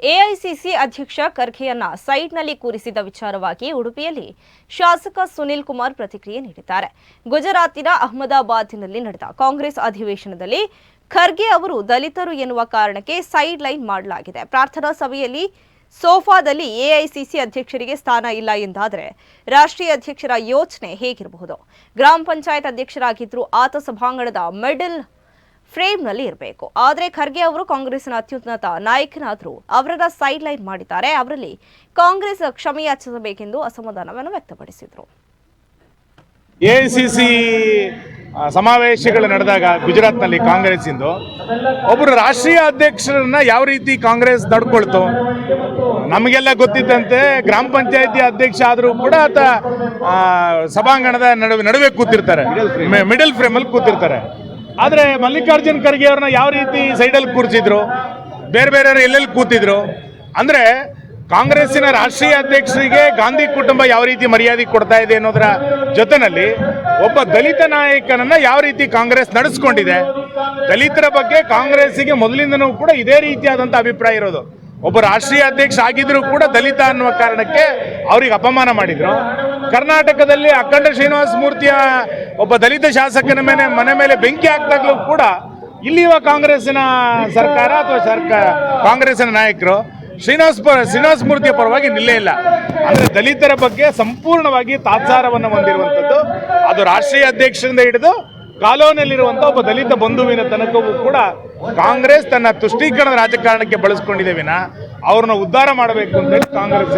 AICC ಅಧ್ಯಕ್ಷ ಖರ್ಗೆಯನ್ನ ಸೈಟ್ನಲ್ಲಿ ಕೂರಿಸಿದ ವಿಚಾರವಾಗಿ ಉಡುಪಿಯಲ್ಲಿ ಶಾಸಕ ಸುನಿಲ್ ಕುಮಾರ್ ಪ್ರತಿಕ್ರಿಯೆ ನೀಡಿದ್ದಾರೆ. ಗುಜರಾತಿನ ಅಹಮದಾಬಾದ್ನಲ್ಲಿ ನಡೆದ ಕಾಂಗ್ರೆಸ್ ಅಧಿವೇಶನದಲ್ಲಿ ಖರ್ಗೆ ಅವರು ದಲಿತರು ಎನ್ನುವ ಕಾರಣಕ್ಕೆ ಸೈಡ್ ಲೈನ್ ಮಾಡಲಾಗಿದೆ. ಪ್ರಾರ್ಥನಾ ಸಭೆಯಲ್ಲಿ ಸೋಫಾದಲ್ಲಿ ಎಐಸಿಸಿ ಅಧ್ಯಕ್ಷರಿಗೆ ಸ್ಥಾನ ಇಲ್ಲ ಎಂದಾದರೆ ರಾಷ್ಟ್ರೀಯ ಅಧ್ಯಕ್ಷರ ಯೋಚನೆ ಹೇಗಿರಬಹುದು? ಗ್ರಾಮ ಪಂಚಾಯತ್ ಅಧ್ಯಕ್ಷರಾಗಿದ್ದರೂ ಆತ ಸಭಾಂಗಣದ ಮಿಡಲ್ ಫ್ರೇಮ್ನಲ್ಲಿ ಇರಬೇಕು. ಆದರೆ ಖರ್ಗೆ ಅವರು ಕಾಂಗ್ರೆಸ್ನ ಅತ್ಯುನ್ನತ ನಾಯಕನಾದರೂ ಅವರನ್ನ ಸೈಡ್ ಲೈನ್ ಮಾಡಿದ್ದಾರೆ. ಅವರಲ್ಲಿ ಕಾಂಗ್ರೆಸ್ ಕ್ಷಮೆಯಾಚಿಸಬೇಕೆಂದು ಅಸಮಾಧಾನವನ್ನು ವ್ಯಕ್ತಪಡಿಸಿದರು. ಎಐಸಿಸಿ ಸಮಾವೇಶಗಳು ನಡೆದಾಗ ಗುಜರಾತ್ನಲ್ಲಿ ಕಾಂಗ್ರೆಸ್ಸಿಂದು ಒಬ್ಬರು ರಾಷ್ಟ್ರೀಯ ಅಧ್ಯಕ್ಷರನ್ನ ಯಾವ ರೀತಿ ಕಾಂಗ್ರೆಸ್ ನಡ್ಕೊಳ್ತು ನಮಗೆಲ್ಲ ಗೊತ್ತಿದ್ದಂತೆ ಗ್ರಾಮ ಪಂಚಾಯತಿ ಅಧ್ಯಕ್ಷ ಆದರೂ ಕೂಡ ಆತ ಸಭಾಂಗಣದ ನಡುವೆ ನಡುವೆ ಕೂತಿರ್ತಾರೆ. ಮಿಡಲ್ ಫ್ರೇಮಲ್ಲಿ ಕೂತಿರ್ತಾರೆ. ಆದರೆ ಮಲ್ಲಿಕಾರ್ಜುನ್ ಖರ್ಗೆ ಅವ್ರನ್ನ ಯಾವ ರೀತಿ ಸೈಡಲ್ಲಿ ಕೂರಿಸಿದ್ರು? ಬೇರೆ ಬೇರೆಯವರು ಎಲ್ಲೆಲ್ಲಿ ಕೂತಿದ್ರು? ಅಂದರೆ ಕಾಂಗ್ರೆಸ್ಸಿನ ರಾಷ್ಟ್ರೀಯ ಅಧ್ಯಕ್ಷರಿಗೆ ಗಾಂಧಿ ಕುಟುಂಬ ಯಾವ ರೀತಿ ಮರ್ಯಾದೆ ಕೊಡ್ತಾ ಇದೆ ಅನ್ನೋದರ ಜೊತೆನಲ್ಲಿ ಒಬ್ಬ ದಲಿತ ನಾಯಕನನ್ನ ಯಾವ ರೀತಿ ಕಾಂಗ್ರೆಸ್ ನಡೆಸ್ಕೊಂಡಿದೆ, ದಲಿತರ ಬಗ್ಗೆ ಕಾಂಗ್ರೆಸ್ಸಿಗೆ ಮೊದಲಿಂದನೂ ಕೂಡ ಇದೇ ರೀತಿಯಾದಂಥ ಅಭಿಪ್ರಾಯ ಇರೋದು. ಒಬ್ಬ ರಾಷ್ಟ್ರೀಯ ಅಧ್ಯಕ್ಷ ಆಗಿದ್ರು ಕೂಡ ದಲಿತ ಅನ್ನುವ ಕಾರಣಕ್ಕೆ ಅವ್ರಿಗೆ ಅಪಮಾನ ಮಾಡಿದ್ರು. ಕರ್ನಾಟಕದಲ್ಲಿ ಅಖಂಡ ಶ್ರೀನಿವಾಸ ಮೂರ್ತಿಯ ಒಬ್ಬ ದಲಿತ ಶಾಸಕನ ಮೇಲೆ ಮನೆ ಮೇಲೆ ಬೆಂಕಿ ಹಾಕಿದಾಗಲೂ ಕೂಡ ಇಲ್ಲಿರುವ ಕಾಂಗ್ರೆಸ್ಸಿನ ಸರ್ಕಾರ ಅಥವಾ ಸರ್ಕಾರ ಕಾಂಗ್ರೆಸ್ಸಿನ ನಾಯಕರು ಶ್ರೀನಿವಾಸ ಶ್ರೀನಿವಾಸ ಮೂರ್ತಿಯ ಪರವಾಗಿ ನಿಲ್ಲೇ ಇಲ್ಲ. ಅಂದ್ರೆ ದಲಿತರ ಬಗ್ಗೆ ಸಂಪೂರ್ಣವಾಗಿ ತಾತ್ಸಾರವನ್ನು ಹೊಂದಿರುವಂಥದ್ದು. ಅದು ರಾಷ್ಟ್ರೀಯ ಅಧ್ಯಕ್ಷರಿಂದ ಹಿಡಿದು ಕಾಲೋನಿಯಲ್ಲಿರುವಂಥ ಒಬ್ಬ ದಲಿತ ಬಂಧುವಿನ ತನಕವೂ ಕೂಡ ಕಾಂಗ್ರೆಸ್ ತನ್ನ ತುಷ್ಟೀಕರಣದ ರಾಜಕಾರಣಕ್ಕೆ ಬಳಸ್ಕೊಂಡಿದೆ ವಿನ ಅವ್ರನ್ನ ಉದ್ಧಾರ ಮಾಡಬೇಕು ಅಂತ ಕಾಂಗ್ರೆಸ್